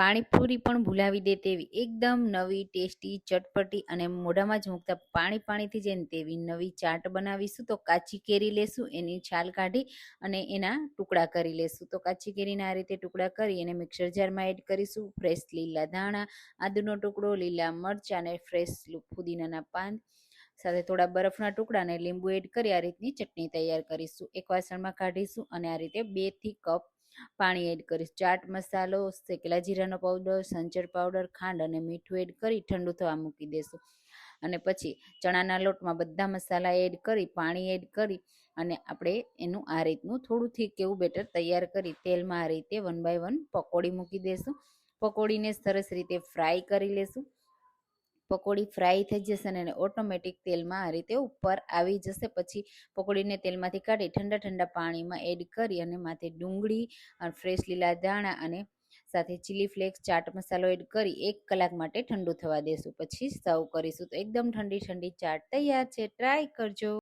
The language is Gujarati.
પાણીપુરી પણ ભૂલાવી દે તેવી એકદમ નવી, ટેસ્ટી, ચટપટી અને મોઢામાં જ મૂકતા પાણી પાણીથી જઈને તેવી નવી ચાટ બનાવીશું તો કાચી કેરી લેશું, એની છાલ કાઢી અને એના ટુકડા કરી લેશું. તો કાચી કેરીના આ રીતે ટુકડા કરી એને મિક્સર જારમાં એડ કરીશું. ફ્રેશ લીલા ધાણા, આદુનો ટુકડો, લીલા મરચાં અને ફ્રેશ ફુદીનાના પાન સાથે થોડા બરફના ટુકડા અને લીંબુ એડ કરી આ રીતની ચટણી તૈયાર કરીશું. એક વાસણમાં કાઢીશું અને આ રીતે બેથી કપ પાણી એડ કરીશ ચાટ મસાલો, શેકેલા જીરાનો પાવડર, સંચર પાવડર, ખાંડ અને મીઠું એડ કરી ઠંડુ થવા મૂકી દેશું. અને પછી ચણાના લોટમાં બધા મસાલા એડ કરી, પાણી એડ કરી અને આપણે એનું આ રીતનું થોડું થીક એવું બેટર તૈયાર કરી તેલમાં આ રીતે વન બાય વન પકોડી મૂકી દેશું. પકોડીને સરસ રીતે ફ્રાય કરી લેશું. પકોડી ફ્રાય થઈ જશે અને ઓટોમેટિક તેલમાં આ રીતે ઉપર આવી જશે. પછી પકોડીને તેલમાંથી કાઢી ઠંડા ઠંડા પાણીમાં એડ કરી અને માથે ડુંગળી અને ફ્રેશ લીલા ધાણા અને સાથે ચીલી ફ્લેક્સ, ચાટ મસાલો એડ કરી એક કલાક માટે ઠંડુ થવા દેશું. પછી સર્વ કરીશું તો એકદમ ઠંડી ઠંડી ચાટ. તૈયાર છે. ટ્રાય કરજો.